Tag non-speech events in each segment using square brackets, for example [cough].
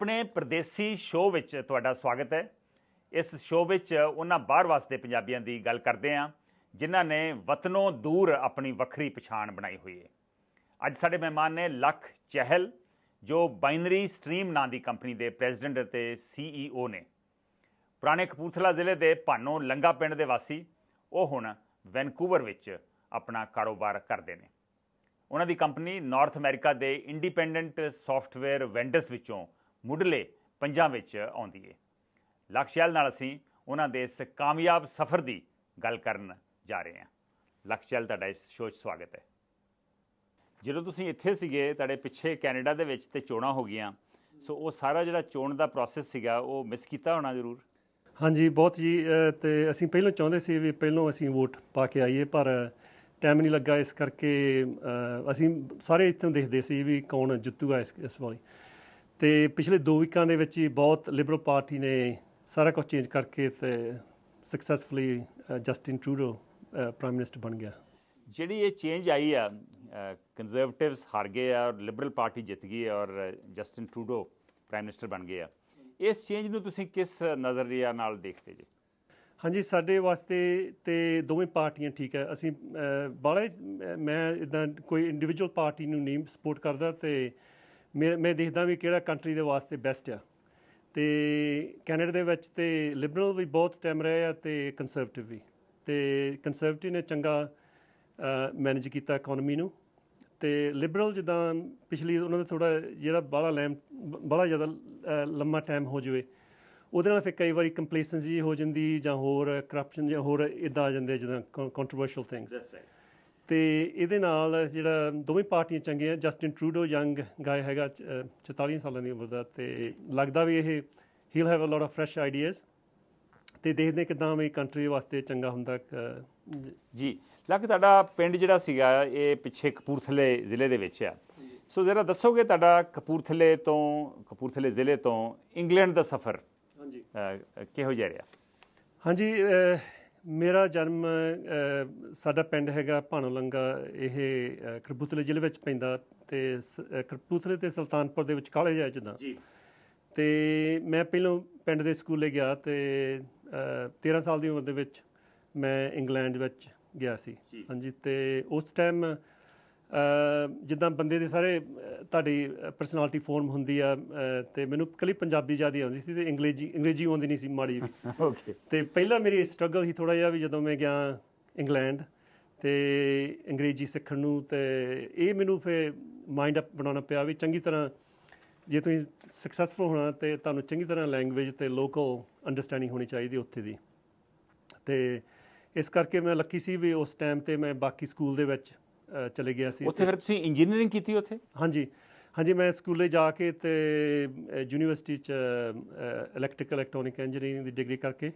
ਆਪਣੇ ਪਰਦੇਸੀ ਸ਼ੋਅ ਵਿੱਚ ਤੁਹਾਡਾ ਸਵਾਗਤ ਹੈ। ਇਸ ਸ਼ੋਅ ਵਿੱਚ ਉਹਨਾਂ ਬਾਹਰ ਵਾਸਤੇ ਪੰਜਾਬੀਆਂ ਦੀ ਗੱਲ ਕਰਦੇ ਹਾਂ, ਜਿਨ੍ਹਾਂ ਨੇ ਵਤਨੋਂ ਦੂਰ ਆਪਣੀ ਵੱਖਰੀ ਪਛਾਣ ਬਣਾਈ ਹੋਈ ਹੈ। ਅੱਜ ਸਾਡੇ ਮਹਿਮਾਨ ਨੇ ਲਖ ਚਹਿਲ, ਜੋ ਬਾਈਨਰੀ ਸਟਰੀਮ ਨਾਂ ਦੀ ਕੰਪਨੀ ਦੇ ਪ੍ਰੈਜ਼ੀਡੈਂਟ ਅਤੇ ਸੀਈਓ ਨੇ। ਪੁਰਾਣੇ ਕਪੂਰਥਲਾ ਜ਼ਿਲ੍ਹੇ ਦੇ ਭਾਨੋ ਲੰਗਾ ਪਿੰਡ ਦੇ ਵਾਸੀ, ਉਹ ਹੁਣ ਵੈਨਕੂਵਰ ਵਿੱਚ ਆਪਣਾ ਕਾਰੋਬਾਰ ਕਰਦੇ ਨੇ। ਉਹਨਾਂ ਦੀ ਕੰਪਨੀ ਨਾਰਥ ਅਮਰੀਕਾ ਦੇ ਇੰਡੀਪੈਂਡੈਂਟ ਸੌਫਟਵੇਅਰ ਵੈਂਡਰਸ ਵਿੱਚੋਂ ਮੁੱਢਲੇ ਪੰਜਾਂ ਵਿੱਚ ਆਉਂਦੀ ਹੈ ਲਕਸ਼ਯਾਲ ਨਾਲ ਅਸੀਂ ਉਹਨਾਂ ਦੇ ਇਸ ਕਾਮਯਾਬ ਸਫ਼ਰ ਦੀ ਗੱਲ ਕਰਨ ਜਾ ਰਹੇ ਹਾਂ। ਲਕਸ਼ਯਾਲ ਤੁਹਾਡਾ ਇਸ ਸ਼ੋਅ 'ਚ ਸਵਾਗਤ ਹੈ। ਜਦੋਂ ਤੁਸੀਂ ਇੱਥੇ ਸੀਗੇ ਤੁਹਾਡੇ ਪਿੱਛੇ ਕੈਨੇਡਾ ਦੇ ਵਿੱਚ ਤੇ ਚੋਣਾਂ ਹੋ ਗਈਆਂ ਸੋ ਉਹ ਸਾਰਾ ਜਿਹੜਾ ਚੋਣ ਦਾ ਪ੍ਰੋਸੈਸ ਸੀਗਾ ਉਹ ਮਿਸ ਕੀਤਾ ਹੋਣਾ ਜ਼ਰੂਰ? ਹਾਂਜੀ ਬਹੁਤ ਜੀ ਅ, ਤੇ ਅਸੀਂ ਪਹਿਲਾਂ ਚਾਹੁੰਦੇ ਸੀ ਵੀ ਪਹਿਲਾਂ ਅਸੀਂ ਵੋਟ ਪਾ ਕੇ ਆਈਏ ਪਰ ਟਾਈਮ ਨਹੀਂ ਲੱਗਾ ਇਸ ਕਰਕੇ ਅਸੀਂ ਸਾਰੇ ਇੱਥੋਂ ਦੇਖਦੇ ਸੀ ਵੀ ਕੌਣ ਜਿੱਤੂਗਾ ਇਸ ਇਸ ਵਾਰੀ। ਤੇ ਪਿਛਲੇ 2 ਵੀਕਾਂ ਦੇ ਵਿੱਚ ਹੀ ਬਹੁਤ ਲਿਬਰਲ ਪਾਰਟੀ ਨੇ ਸਾਰਾ ਕੁਝ ਚੇਂਜ ਕਰਕੇ ਤੇ successfully Justin Trudeau prime minister ਬਣ ਗਿਆ। ਜਿਹੜੀ ਇਹ ਚੇਂਜ ਆਈ ਆ ਕੰਜ਼ਰਵੇਟਿਵਸ ਹਾਰ ਗਏ ਆ ਔਰ ਲਿਬਰਲ ਪਾਰਟੀ ਜਿੱਤ ਗਈ ਹੈ ਔਰ ਜਸਟਿਨ ਟਰੂਡੋ ਪ੍ਰਾਈਮ ਮਿਨਿਸਟਰ ਬਣ ਗਏ ਆ। ਇਸ ਚੇਂਜ ਨੂੰ ਤੁਸੀਂ ਕਿਸ ਨਜ਼ਰੀਆ ਨਾਲ ਦੇਖਦੇ ਜੀ? ਹਾਂਜੀ ਸਾਡੇ ਵਾਸਤੇ ਤੇ ਦੋਵੇਂ ਪਾਰਟੀਆਂ ਠੀਕ ਹੈ। ਅਸੀਂ ਬਾਲੇ ਮੈਂ ਇਦਾਂ ਕੋਈ ਇੰਡੀਵਿਜੂਅਲ ਪਾਰਟੀ ਨੂੰ ਨਹੀਂ ਸਪੋਰਟ ਕਰਦਾ ਤੇ ਮੈਂ ਮੈਂ ਦੇਖਦਾ ਵੀ ਕਿਹੜਾ ਕੰਟਰੀ ਦੇ ਵਾਸਤੇ ਬੈਸਟ ਆ। ਤੇ ਕੈਨੇਡਾ ਦੇ ਵਿੱਚ ਤੇ ਲਿਬਰਲ ਵੀ ਬਹੁਤ ਟਾਈਮ ਰਹੇ ਆ ਤੇ ਕੰਸਰਵੇਟਿਵ ਵੀ। ਤੇ ਕੰਸਰਵੇਟਿਵ ਨੇ ਚੰਗਾ ਮੈਨੇਜ ਕੀਤਾ ਇਕਨੋਮੀ ਨੂੰ। ਤੇ ਲਿਬਰਲ ਜਿੱਦਾਂ ਪਿਛਲੀ ਉਹਨਾਂ ਦਾ ਥੋੜਾ ਜਿਹੜਾ ਬਾਹਲਾ ਲੈਮ ਬੜਾ ਜ਼ਿਆਦਾ ਲੰਮਾ ਟਾਈਮ ਹੋ ਜਾਵੇ, ਉਹਦੇ ਨਾਲ ਫਿਰ ਕਈ ਵਾਰੀ ਕੰਪਲੇਸੈਂਸੀ ਹੋ ਜਾਂਦੀ ਜਾਂ ਹੋਰ ਕਰਪਸ਼ਨ ਜਾਂ ਹੋਰ ਇਦਾਂ ਆ ਜਾਂਦੇ ਜਿੱਦਾਂ ਕੰਟਰੋਵਰਸ਼ੀਅਲ ਥਿੰਗਸ ਤੇ ਇਹਦੇ ਨਾਲ ਜਿਹੜਾ ਦੋਵੇਂ ਪਾਰਟੀਆਂ ਚੰਗੀਆਂ ਜਸਟਿਨ ਟਰੂਡੋ ਯੰਗ ਗਾਇ ਹੈਗਾ ਅ, 44 ਸਾਲਾਂ ਦੀ ਉਮਰ ਦਾ ਤੇ ਲੱਗਦਾ ਵੀ ਇਹ he'll have a lot of fresh ideas ਤੇ ਦੇਖਦੇ ਕਿਦਾਂ ਵੀ ਕੰਟਰੀ ਵਾਸਤੇ ਚੰਗਾ ਹੁੰਦਾ ਜੀ ਲੱਗ ਤੁਹਾਡਾ ਪਿੰਡ ਜਿਹੜਾ ਸੀਗਾ ਇਹ ਪਿੱਛੇ ਕਪੂਰਥਲੇ ਜ਼ਿਲ੍ਹੇ ਦੇ ਵਿੱਚ ਆ। ਸੋ ਜ਼ਰਾ ਦੱਸੋਗੇ ਤੁਹਾਡਾ ਕਪੂਰਥਲੇ ਤੋਂ ਕਪੂਰਥਲੇ ਜ਼ਿਲ੍ਹੇ ਤੋਂ ਇੰਗਲੈਂਡ ਦਾ ਸਫ਼ਰ ਹਾਂਜੀ। ਕਿਹੋ ਜਿਹਾ ਰਿਹਾ? ਹਾਂਜੀ ਮੇਰਾ ਜਨਮ ਸਾਡਾ ਪਿੰਡ ਹੈਗਾ ਭਾਣੋਲੰਗਾ ਇਹ ਅ, ਕਪੂਰਥਲੇ ਜ਼ਿਲ੍ਹੇ ਵਿੱਚ ਪੈਂਦਾ ਤੇ ਕਪੂਰਥਲੇ ਤੇ ਸੁਲਤਾਨਪੁਰ ਦੇ ਵਿੱਚ ਕਾਲਜ ਹੈ ਜਿੱਦਾਂ। ਜੀ। ਤੇ ਮੈਂ ਪਹਿਲਾਂ ਪਿੰਡ ਦੇ ਸਕੂਲੇ ਗਿਆ ਤੇ ਅ, 13 ਸਾਲ ਦੀ ਉਮਰ ਦੇ ਵਿੱਚ ਮੈਂ ਇੰਗਲੈਂਡ ਵਿੱਚ ਗਿਆ ਸੀ। ਹਾਂਜੀ ਤੇ ਉਸ ਟਾਈਮ ਜਿੱਦਾਂ ਬੰਦੇ ਦੇ ਸਾਰੇ ਤੁਹਾਡੀ ਪਰਸਨੈਲਿਟੀ ਫਾਰਮ ਹੁੰਦੀ ਆ ਤੇ ਮੈਨੂੰ ਕੱਲੀ ਪੰਜਾਬੀ ਜ਼ਿਆਦਾ ਆਉਂਦੀ ਸੀ ਤੇ ਅੰਗਰੇਜ਼ੀ ਅੰਗਰੇਜ਼ੀ ਆਉਂਦੀ ਨਹੀਂ ਸੀ ਮਾੜੀ ਵੀ ਓਕੇ [laughs] ਤੇ ਪਹਿਲਾਂ ਮੇਰੀ ਸਟਰਗਲ ਸੀ ਥੋੜਾ ਜਿਹਾ ਵੀ ਜਦੋਂ ਮੈਂ ਗਿਆ ਇੰਗਲੈਂਡ ਤੇ ਅੰਗਰੇਜ਼ੀ ਸਿੱਖਣ ਨੂੰ ਤੇ ਇਹ ਮੈਨੂੰ ਫੇ ਮਾਈਂਡ ਅਪ ਬਣਾਉਣਾ ਪਿਆ ਵੀ ਚੰਗੀ ਤਰ੍ਹਾਂ ਜੇ ਤੁਸੀਂ ਸਕਸੈਸਫੁਲ ਹੋਣਾ ਤੇ ਤੁਹਾਨੂੰ ਚੰਗੀ ਤਰ੍ਹਾਂ ਲੈਂਗੁਏਜ ਤੇ ਲੋਕਲ ਅੰਡਰਸਟੈਂਡਿੰਗ ਹੋਣੀ ਚਾਹੀਦੀ ਉੱਥੇ ਦੀ। ਤੇ ਇਸ ਕਰਕੇ ਮੈਂ ਲੱਕੀ ਸੀ ਵੀ ਉਸ ਟਾਈਮ ਤੇ ਮੈਂ ਬਾਕੀ ਸਕੂਲ ਦੇ ਵਿੱਚ ਚਲੇ ਗਿਆ ਸੀ ਉੱਥੇ ਫਿਰ ਤੁਸੀਂ ਇੰਜੀਨੀਅਰਿੰਗ ਕੀਤੀ ਉੱਥੇ? ਹਾਂਜੀ ਹਾਂਜੀ ਮੈਂ ਸਕੂਲੇ ਜਾ ਕੇ ਤੇ ਯੂਨੀਵਰਸਿਟੀ ਚ ਇਲੈਕਟ੍ਰੀਕਲ ਇਲੈਕਟ੍ਰੋਨਿਕ ਇੰਜੀਨੀਅਰਿੰਗ ਦੀ ਡਿਗਰੀ ਕਰਕੇ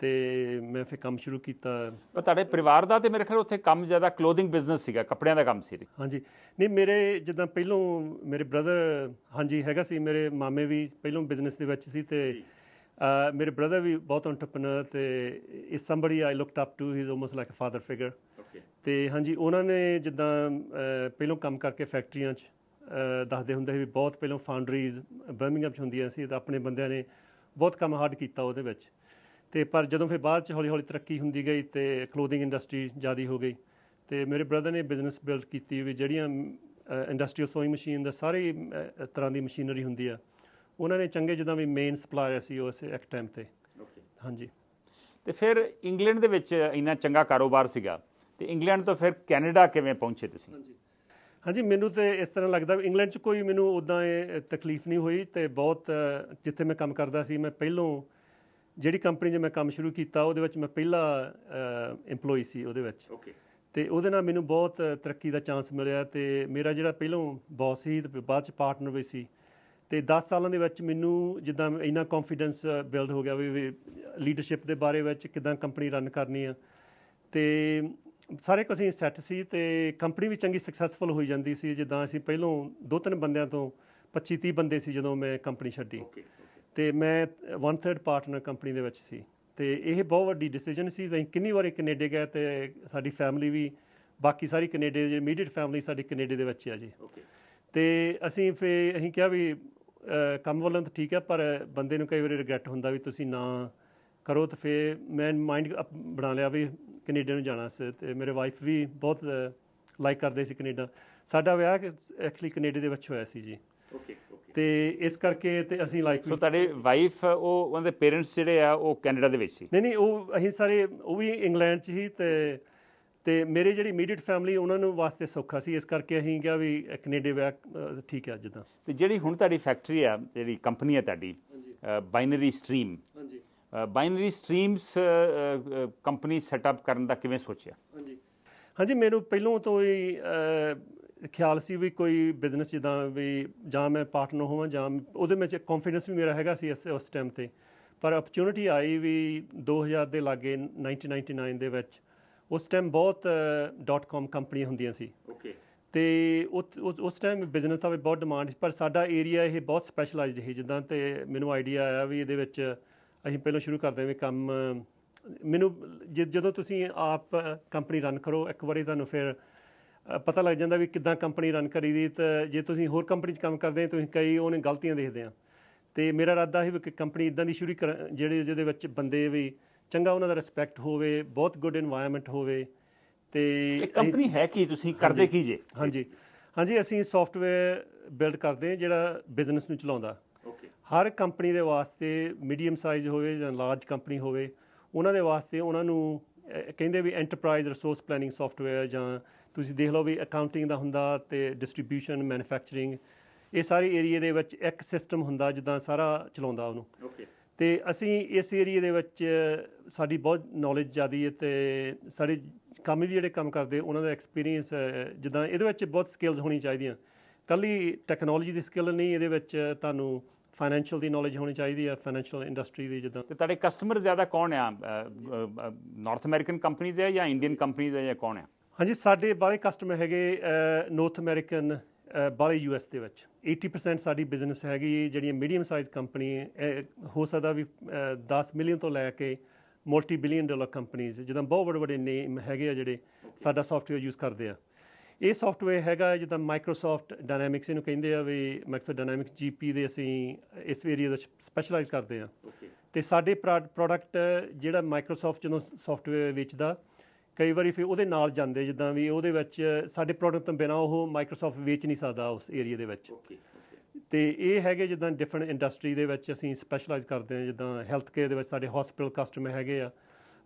ਤੇ ਮੈਂ ਫਿਰ ਕੰਮ ਸ਼ੁਰੂ ਕੀਤਾ। ਪਰ ਤੁਹਾਡੇ ਪਰਿਵਾਰ ਦਾ ਤੇ ਮੇਰੇ ਖਿਆਲ ਉੱਥੇ ਕੰਮ ਜ਼ਿਆਦਾ ਕਲੋਥਿੰਗ ਬਿਜ਼ਨਸ ਸੀਗਾ ਕੱਪੜਿਆਂ ਦਾ ਕੰਮ ਸੀ ਹਾਂਜੀ ਨਹੀਂ ਮੇਰੇ ਜਿੱਦਾਂ ਪਹਿਲੋਂ ਮੇਰੇ ਬ੍ਰਦਰ ਹਾਂਜੀ ਹੈਗਾ ਸੀ ਮੇਰੇ ਮਾਮੇ ਵੀ ਪਹਿਲੋਂ ਬਿਜ਼ਨਸ ਦੇ ਵਿੱਚ ਸੀ ਤੇ ਮੇਰੇ ਬ੍ਰਦਰ ਵੀ ਬਹੁਤ ਐਂਟਰਪ੍ਰੀਨਰ ਤੇ is somebody I looked up to he is almost like a father figure ਤੇ ਹਾਂਜੀ ਉਹਨਾਂ ਨੇ ਜਿੱਦਾਂ ਪਹਿਲੋਂ ਕੰਮ ਕਰਕੇ ਫੈਕਟਰੀਆਂ 'ਚ ਦੱਸਦੇ ਹੁੰਦੇ ਸੀ ਵੀ ਬਹੁਤ ਪਹਿਲੋਂ ਫਾਊਂਡਰੀਜ਼ ਬਰਮਿੰਗਮ 'ਚ ਹੁੰਦੀਆਂ ਸੀ ਤਾਂ ਆਪਣੇ ਬੰਦਿਆਂ ਨੇ ਬਹੁਤ ਕੰਮ ਹਾਰਡ ਕੀਤਾ ਉਹਦੇ ਵਿੱਚ ਤੇ ਪਰ ਜਦੋਂ ਫਿਰ ਬਾਅਦ 'ਚ ਹੌਲੀ ਹੌਲੀ ਤਰੱਕੀ ਹੁੰਦੀ ਗਈ ਤੇ ਕਲੋਥਿੰਗ ਇੰਡਸਟਰੀ ਜ਼ਿਆਦੀ ਹੋ ਗਈ ਤੇ ਮੇਰੇ ਬ੍ਰਦਰ ਨੇ ਬਿਜ਼ਨਸ ਬਿਲਡ ਕੀਤੀ ਵੀ ਜਿਹੜੀਆਂ ਇੰਡਸਟਰੀਅਲ ਸੋਇੰਗ ਮਸ਼ੀਨ ਦਾ ਸਾਰੇ ਤਰ੍ਹਾਂ ਦੀ ਮਸ਼ੀਨਰੀ ਹੁੰਦੀ ਆ ਉਹਨਾਂ ਨੇ ਚੰਗੇ ਜਿੱਦਾਂ ਵੀ ਮੇਨ ਸਪਲਾਇਰ ਸੀ ਉਸ ਇੱਕ ਟਾਈਮ ਤੇ। ਓਕੇ ਹਾਂਜੀ। ਤੇ ਫਿਰ ਇੰਗਲੈਂਡ ਦੇ ਵਿੱਚ ਇੰਨਾ ਚੰਗਾ ਕਾਰੋਬਾਰ ਸੀਗਾ ਤੇ ਇੰਗਲੈਂਡ ਤੋਂ ਫਿਰ ਕੈਨੇਡਾ ਕਿਵੇਂ ਪਹੁੰਚੇ ਤੁਸੀਂ? ਹਾਂਜੀ। ਮੈਨੂੰ ਤੇ ਇਸ ਤਰ੍ਹਾਂ ਲੱਗਦਾ ਵੀ ਇੰਗਲੈਂਡ 'ਚ ਕੋਈ ਮੈਨੂੰ ਉਦਾਂ ਇਹ ਤਕਲੀਫ ਨਹੀਂ ਹੋਈ ਤੇ ਬਹੁਤ ਜਿੱਥੇ ਮੈਂ ਕੰਮ ਕਰਦਾ ਸੀ ਮੈਂ ਪਹਿਲੋਂ ਜਿਹੜੀ ਕੰਪਨੀ 'ਚ ਮੈਂ ਕੰਮ ਸ਼ੁਰੂ ਕੀਤਾ ਉਹਦੇ ਵਿੱਚ ਮੈਂ ਪਹਿਲਾ EMPLOYEE ਸੀ ਉਹਦੇ ਵਿੱਚ। ਓਕੇ ਤੇ ਉਹਦੇ ਨਾਲ ਮੈਨੂੰ ਬਹੁਤ ਤਰੱਕੀ ਦਾ ਚਾਂਸ ਮਿਲਿਆ ਤੇ ਮੇਰਾ ਜਿਹੜਾ ਪਹਿਲੋਂ ਬੌਸ ਸੀ ਤੇ ਬਾਅਦ 'ਚ ਪਾਰਟਨਰ ਵੀ ਸੀ ਤੇ 10 ਸਾਲਾਂ ਦੇ ਵਿੱਚ ਮੈਨੂੰ ਜਿੱਦਾਂ ਇੰਨਾ ਕੌਨਫੀਡੈਂਸ ਬਿਲਡ ਹੋ ਗਿਆ ਵੀ ਲੀਡਰਸ਼ਿਪ ਦੇ ਬਾਰੇ ਵਿੱਚ ਕਿਦਾਂ ਕੰਪਨੀ ਰਨ ਕਰਨੀ ਆ। ਤੇ ਸਾਰੇ ਕੁਝ ਅਸੀਂ ਸੈੱਟ ਸੀ ਤੇ ਕੰਪਨੀ ਵੀ ਚੰਗੀ ਸਕਸੈਸਫੁਲ ਹੋਈ ਜਾਂਦੀ ਸੀ। ਜਿੱਦਾਂ ਅਸੀਂ ਪਹਿਲੋਂ ਦੋ ਤਿੰਨ ਬੰਦਿਆਂ ਤੋਂ 25 30 ਬੰਦੇ ਸੀ ਜਦੋਂ ਮੈਂ ਕੰਪਨੀ ਛੱਡੀ। ਤੇ ਮੈਂ 1/3 ਪਾਰਟਨਰ ਕੰਪਨੀ ਦੇ ਵਿੱਚ ਸੀ। ਤੇ ਇਹ ਬਹੁਤ ਵੱਡੀ ਡਿਸੀਜਨ ਸੀ। ਅਸੀਂ ਕਿੰਨੀ ਵਾਰੀ ਕੈਨੇਡਾ ਗਏ ਤੇ ਸਾਡੀ ਫੈਮਿਲੀ ਵੀ ਬਾਕੀ ਸਾਰੀ ਕੈਨੇਡਾ ਦੀ ਇਮੀਡੀਏਟ ਫੈਮਿਲੀ ਸਾਡੀ ਕੈਨੇਡਾ ਦੇ ਵਿੱਚ ਆ ਜੀ। ਤੇ ਅਸੀਂ ਫੇ ਅਸੀਂ ਕਿਹਾ ਵੀ ਕੰਮ ਵੱਲੋਂ ਤਾਂ ਠੀਕ ਹੈ ਪਰ ਬੰਦੇ ਨੂੰ ਕਈ ਵਾਰੀ ਰਿਗਰੈਟ ਹੁੰਦਾ ਵੀ ਤੁਸੀਂ ਨਾ ਕਰੋ ਤਾਂ ਫੇਰ ਮੈਂ ਮਾਈਂਡ ਬਣਾ ਲਿਆ ਵੀ ਕੈਨੇਡਾ ਨੂੰ ਜਾਣਾ ਸੀ ਤੇ ਮੇਰੇ ਵਾਈਫ ਵੀ ਬਹੁਤ ਲਾਈਕ ਕਰਦੇ ਸੀ ਕੈਨੇਡਾ। ਸਾਡਾ ਵਿਆਹ ਐਕਚੁਅਲੀ ਕੈਨੇਡਾ ਦੇ ਵਿੱਚ ਹੋਇਆ ਸੀ ਜੀ। ਓਕੇ ਓਕੇ ਤੇ ਇਸ ਕਰਕੇ ਤੇ ਅਸੀਂ ਲਾਈਕ ਸੋ ਤੁਹਾਡੇ ਵਾਈਫ ਉਹ ਉਹਨਾਂ ਦੇ ਪੇਰੈਂਟਸ ਜਿਹੜੇ ਆ ਉਹ ਕੈਨੇਡਾ ਦੇ ਵਿੱਚ ਸੀ? ਨਹੀਂ ਨਹੀਂ ਉਹ ਅਸੀਂ ਸਾਰੇ ਉਹ ਵੀ ਇੰਗਲੈਂਡ 'ਚ ਹੀ ਤੇ ਤੇ ਮੇਰੇ ਜਿਹੜੀ ਇਮੀਡੀਏਟ ਫੈਮਿਲੀ ਉਹਨਾਂ ਨੂੰ ਵਾਸਤੇ ਸੌਖਾ ਸੀ। ਇਸ ਕਰਕੇ ਅਸੀਂ ਕਿਹਾ ਵੀ ਕੈਨੇਡਾ ਵਿਆਹ ਅਹ, ਠੀਕ ਹੈ ਜਿੱਦਾਂ। ਤੇ ਜਿਹੜੀ ਹੁਣ ਤੁਹਾਡੀ ਫੈਕਟਰੀ ਆ ਜਿਹੜੀ ਕੰਪਨੀ ਹੈ ਤੁਹਾਡੀ ਬਾਈਨਰੀ ਸਟਰੀਮ ਹਾਂਜੀ। ਬਾਈਨਰੀ ਸਟਰੀਮਸ ਕੰਪਨੀ ਸੈਟਅਪ ਕਰਨ ਦਾ ਕਿਵੇਂ ਸੋਚਿਆ? ਹਾਂਜੀ। ਹਾਂਜੀ ਮੈਨੂੰ ਪਹਿਲੋਂ ਤੋਂ ਹੀ ਖਿਆਲ ਸੀ ਵੀ ਕੋਈ ਬਿਜ਼ਨਸ ਜਿੱਦਾਂ ਵੀ ਜਾਂ ਮੈਂ ਪਾਰਟਨਰ ਹੋਵਾਂ ਜਾਂ ਉਹਦੇ ਵਿੱਚ ਕੌਨਫੀਡੈਂਸ ਵੀ ਮੇਰਾ ਹੈਗਾ ਸੀ ਇਸ ਉਸ ਟਾਈਮ ਤੇ। ਪਰ ਅਪਰਚੂਨਿਟੀ ਆਈ ਵੀ 2000 ਦੇ ਲਾਗੇ 1999 ਦੇ ਵਿੱਚ ਉਸ ਟਾਈਮ ਬਹੁਤ ਡਾਟ ਕਾਮ ਕੰਪਨੀਆਂ ਹੁੰਦੀਆਂ ਸੀ। ਓਕੇ ਤੇ ਉਸ- ਟਾਈਮ ਬਿਜ਼ਨਸ ਦਾ ਵੀ ਬਹੁਤ ਡਿਮਾਂਡ ਸੀ ਪਰ ਸਾਡਾ ਏਰੀਆ ਇਹ ਬਹੁਤ ਸਪੈਸ਼ਲਾਈਜ਼ਡ ਸੀ। ਜਿੱਦਾਂ ਤੇ ਮੈਨੂੰ ਆਈਡੀਆ ਆਇਆ ਵੀ ਇਹਦੇ ਵਿੱਚ ਅਸੀਂ ਪਹਿਲਾਂ ਸ਼ੁਰੂ ਕਰਦੇ ਹਾਂ ਵੀ ਕੰਮ ਮੈਨੂੰ ਜਦੋਂ ਤੁਸੀਂ ਆਪ ਕੰਪਨੀ ਰਨ ਕਰੋ ਇੱਕ ਵਾਰੀ ਤੁਹਾਨੂੰ ਫਿਰ ਪਤਾ ਲੱਗ ਜਾਂਦਾ ਵੀ ਕਿੱਦਾਂ ਕੰਪਨੀ ਰਨ ਕਰੀਦੀ। ਤੇ ਜੇ ਤੁਸੀਂ ਹੋਰ ਕੰਪਨੀ 'ਚ ਕੰਮ ਕਰਦੇ ਹੋ ਤੁਸੀਂ ਕਈ ਉਹਨੇ ਗਲਤੀਆਂ ਦੇਖਦੇ ਆ। ਤੇ ਮੇਰਾ ਇਰਾਦਾ ਸੀ ਵੀ ਕਿ ਕੰਪਨੀ ਇਦਾਂ ਦੀ ਸ਼ੁਰੂ ਕਰ ਜਿਹੜੇ ਜਿਹਦੇ ਵਿੱਚ ਬੰਦੇ ਵੀ ਚੰਗਾ ਉਹਨਾਂ ਦਾ ਰਿਸਪੈਕਟ ਹੋਵੇ ਬਹੁਤ ਗੁੱਡ এনवायरमेंट ਹੋਵੇ ਤੇ ਕੰਪਨੀ ਹੈ ਕੀ? ਤੁਸੀਂ ਕਰਦੇ ਕੀ ਜੇ? ਹਾਂਜੀ। ਹਾਂਜੀ ਅਸੀਂ ਸੌਫਟਵੇਅਰ ਬਿਲਡ ਕਰਦੇ ਹਾਂ ਜਿਹੜਾ ਬਿਜ਼ਨਸ ਨੂੰ ਚਲਾਉਂਦਾ। ਓਕੇ ਹਰ ਕੰਪਨੀ ਦੇ ਵਾਸਤੇ ਮੀਡੀਅਮ ਸਾਈਜ਼ ਹੋਵੇ ਜਾਂ ਲਾਰਜ ਕੰਪਨੀ ਹੋਵੇ ਉਹਨਾਂ ਦੇ ਵਾਸਤੇ ਉਹਨਾਂ ਨੂੰ ਕਹਿੰਦੇ ਵੀ ਐਂਟਰਪ੍ਰਾਈਜ਼ ਰਿਸੋਰਸ ਪਲੈਨਿੰਗ ਸੌਫਟਵੇਅਰ ਜਾਂ ਤੁਸੀਂ ਦੇਖ ਲਓ ਵੀ ਅਕਾਊਂਟਿੰਗ ਦਾ ਹੁੰਦਾ ਤੇ ਡਿਸਟ੍ਰੀਬਿਊਸ਼ਨ ਮੈਨੂਫੈਕਚਰਿੰਗ ਇਹ ਸਾਰੇ ਏਰੀਆ ਦੇ ਵਿੱਚ ਇੱਕ ਸਿਸਟਮ ਹੁੰਦਾ ਜਿੱਦਾਂ ਸਾਰਾ ਚਲਾਉਂਦਾ ਉਹਨੂੰ। ਓਕੇ ਤੇ ਅਸੀਂ ਇਸ ਏਰੀਆ ਦੇ ਵਿੱਚ ਸਾਡੀ ਬਹੁਤ ਨੌਲੇਜ ਜ਼ਿਆਦੀ ਹੈ ਤੇ ਸਾਡੇ ਕੰਮ ਵੀ ਜਿਹੜੇ ਕੰਮ ਕਰਦੇ ਉਹਨਾਂ ਦਾ ਐਕਸਪੀਰੀਅੰਸ ਜਿੱਦਾਂ ਇਹਦੇ ਵਿੱਚ ਬਹੁਤ ਸਕਿੱਲਸ ਹੋਣੀ ਚਾਹੀਦੀਆਂ। ਕੱਲੀ ਟੈਕਨੋਲੋਜੀ ਦੀ ਸਕਿੱਲ ਨਹੀਂ ਇਹਦੇ ਵਿੱਚ ਤੁਹਾਨੂੰ ਫਾਈਨੈਂਸ਼ੀਅਲ ਦੀ ਨੌਲੇਜ ਹੋਣੀ ਚਾਹੀਦੀ ਹੈ ਫਾਈਨੈਂਸ਼ੀਅਲ ਇੰਡਸਟਰੀ ਦੀ ਜਿੱਦਾਂ। ਤੇ ਤੁਹਾਡੇ ਕਸਟਮਰ ਜ਼ਿਆਦਾ ਕੌਣ ਆ? ਨਾਰਥ ਅਮਰੀਕਨ ਕੰਪਨੀਜ਼ ਹੈ ਜਾਂ ਇੰਡੀਅਨ ਕੰਪਨੀਜ਼ ਹੈ ਜਾਂ ਕੌਣ ਆ? ਹਾਂਜੀ ਸਾਡੇ ਬਾਲੇ ਕਸਟਮਰ ਹੈਗੇ ਨਾਰਥ ਅਮਰੀਕਨ ਬਾਲੇ ਯੂਐਸ ਦੇ ਵਿੱਚ। 80% ਸਾਡੀ ਬਿਜ਼ਨਸ ਹੈਗੀ ਜਿਹੜੀਆਂ ਮੀਡੀਅਮ ਸਾਈਜ਼ ਕੰਪਨੀ ਹੋ ਸਕਦਾ ਵੀ ਅਹ, 10 ਮਿਲੀਅਨ ਤੋਂ ਲੈ ਕੇ ਮਲਟੀ ਬਿਲੀਅਨ ਡਾਲਰ ਕੰਪਨੀਆਂ ਜਿੱਦਾਂ ਬਹੁਤ ਵੱਡੇ ਵੱਡੇ ਨੇਮ ਹੈਗੇ ਆ ਜਿਹੜੇ ਸਾਡਾ ਸੌਫਟਵੇਅਰ ਯੂਜ਼ ਕਰਦੇ ਆ। ਇਹ ਸੌਫਟਵੇਅਰ ਹੈਗਾ ਜਿੱਦਾਂ ਮਾਈਕਰੋਸਾਫਟ ਡਾਇਨਾਮਿਕਸ ਇਹਨੂੰ ਕਹਿੰਦੇ ਆ ਵੀ ਮਾਈਕਰੋਸਾਫਟ ਡਾਇਨਾਮਿਕਸ ਜੀਪੀ ਦੇ ਅਸੀਂ ਇਸ ਏਰੀਆ ਵਿੱਚ ਸਪੈਸ਼ਲਾਈਜ਼ ਕਰਦੇ ਆ। ਤੇ ਸਾਡੇ ਪ੍ਰੋਡਕਟ ਜਿਹੜਾ ਮਾਈਕਰੋਸਾਫਟ ਜਦੋਂ ਸੌਫਟਵੇਅਰ ਵੇਚਦਾ ਕਈ ਵਾਰੀ ਫਿਰ ਉਹਦੇ ਨਾਲ ਜਾਂਦੇ ਜਿੱਦਾਂ ਵੀ ਉਹਦੇ ਵਿੱਚ ਸਾਡੇ ਪ੍ਰੋਡਕਟ ਤੋਂ ਬਿਨਾ ਉਹ ਮਾਈਕਰੋਸਾਫਟ ਵੇਚ ਨਹੀਂ ਸਕਦਾ ਉਸ ਏਰੀਆ ਦੇ ਵਿੱਚ। ਤੇ ਇਹ ਹੈਗੇ ਜਿੱਦਾਂ ਡਿਫਰੈਂਟ ਇੰਡਸਟਰੀ ਦੇ ਵਿੱਚ ਅਸੀਂ ਸਪੈਸ਼ਲਾਈਜ਼ ਕਰਦੇ ਹਾਂ ਜਿੱਦਾਂ ਹੈਲਥ ਕੇਅਰ ਦੇ ਵਿੱਚ ਸਾਡੇ ਹਸਪੀਟਲ ਕਸਟਮਰ ਹੈਗੇ ਆ।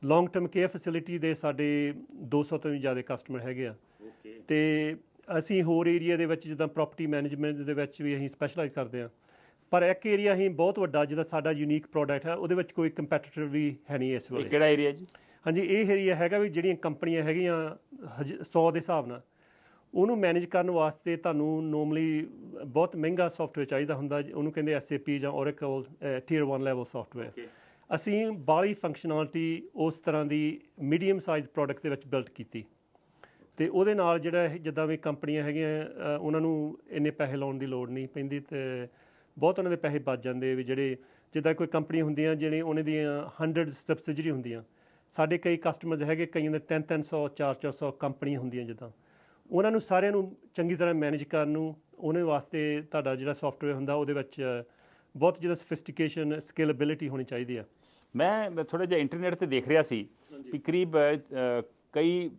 ਲੌਂਗ ਟਰਮ ਕੇਅਰ ਫੈਸਿਲਿਟੀ ਦੇ ਸਾਡੇ 200 ਤੋਂ ਵੀ ਜ਼ਿਆਦਾ ਕਸਟਮਰ ਹੈਗੇ ਆ। ਤੇ ਅਸੀਂ ਹੋਰ ਏਰੀਆ ਦੇ ਵਿੱਚ ਜਿੱਦਾਂ ਪ੍ਰਾਪਰਟੀ ਮੈਨੇਜਮੈਂਟ ਦੇ ਵਿੱਚ ਵੀ ਅਸੀਂ ਸਪੈਸ਼ਲਾਈਜ਼ ਕਰਦੇ ਹਾਂ। ਪਰ ਇੱਕ ਏਰੀਆ ਅਸੀਂ ਬਹੁਤ ਵੱਡਾ ਜਿਹਦਾ ਸਾਡਾ ਯੂਨੀਕ ਪ੍ਰੋਡਕਟ ਹੈ ਉਹਦੇ ਵਿੱਚ ਕੋਈ ਕੰਪੀਟੀਟਰ ਵੀ ਹੈ ਨਹੀਂ ਇਸ ਇਹ ਵੇਲੇ। ਕਿਹੜਾ ਏਰੀਆ ਜੀ? ਹਾਂਜੀ ਇਹ ਏਰੀਆ ਹੈਗਾ ਵੀ ਜਿਹੜੀਆਂ ਕੰਪਨੀਆਂ ਹੈਗੀਆਂ 100 ਦੇ ਹਿਸਾਬ ਨਾਲ ਉਹਨੂੰ ਮੈਨੇਜ ਕਰਨ ਵਾਸਤੇ ਤੁਹਾਨੂੰ ਨੋਰਮਲੀ ਬਹੁਤ ਮਹਿੰਗਾ ਸੌਫਟਵੇਅਰ ਚਾਹੀਦਾ ਹੁੰਦਾ ਉਹਨੂੰ ਕਹਿੰਦੇ SAP ਜਾਂ Oracle ਟੀਅਰ 1 ਲੈਵਲ ਸੌਫਟਵੇਅਰ ਅਸੀਂ ਬਾਲੀ ਫੰਕਸ਼ਨੈਲਿਟੀ ਉਸ ਤਰ੍ਹਾਂ ਦੀ ਮੀਡੀਅਮ ਸਾਈਜ਼ ਪ੍ਰੋਡਕਟ ਦੇ ਵਿੱਚ ਬਿਲਡ ਕੀਤੀ। ਤੇ ਉਹਦੇ ਨਾਲ ਜਿਹੜਾ ਜਿੱਦਾਂ ਵੀ ਕੰਪਨੀਆਂ ਹੈਗੀਆਂ ਉਹਨਾਂ ਨੂੰ ਇੰਨੇ ਪੈਸੇ ਲਾਉਣ ਦੀ ਲੋੜ ਨਹੀਂ ਪੈਂਦੀ ਤੇ ਬਹੁਤ ਉਹਨਾਂ ਦੇ ਪੈਸੇ ਬਚ ਜਾਂਦੇ ਵੀ ਜਿਹੜੇ ਜਿੱਦਾਂ ਕੋਈ ਕੰਪਨੀ ਹੁੰਦੀਆਂ ਜਿਹੜੇ ਉਹਨਾਂ ਦੀਆਂ 100 ਸਬਸਿਡਰੀ ਹੁੰਦੀਆਂ ਸਾਡੇ ਕਈ ਕਸਟਮਰਸ ਹੈਗੇ ਕਈਆਂ ਦੇ 3 300 4 400 ਕੰਪਨੀਆਂ ਹੁੰਦੀਆਂ ਜਿੱਦਾਂ। ਉਹਨਾਂ ਨੂੰ ਸਾਰਿਆਂ ਨੂੰ ਚੰਗੀ ਤਰ੍ਹਾਂ ਮੈਨੇਜ ਕਰਨ ਨੂੰ ਉਹਨੇ ਵਾਸਤੇ ਤੁਹਾਡਾ ਜਿਹੜਾ ਸੌਫਟਵੇਅਰ ਹੁੰਦਾ ਉਹਦੇ ਵਿੱਚ ਬਹੁਤ ਜਿਹੜਾ ਸਫਿਸਟੀਕੇਸ਼ਨ ਸਕੇਲੇਬਿਲਿਟੀ ਹੋਣੀ ਚਾਹੀਦੀ ਆ। ਮੈਂ ਥੋੜਾ ਜਿਹਾ ਇੰਟਰਨੈਟ ਤੇ ਦੇਖ ਰਿਹਾ ਸੀ ਕਿ ਕਰੀਬ ਕਈ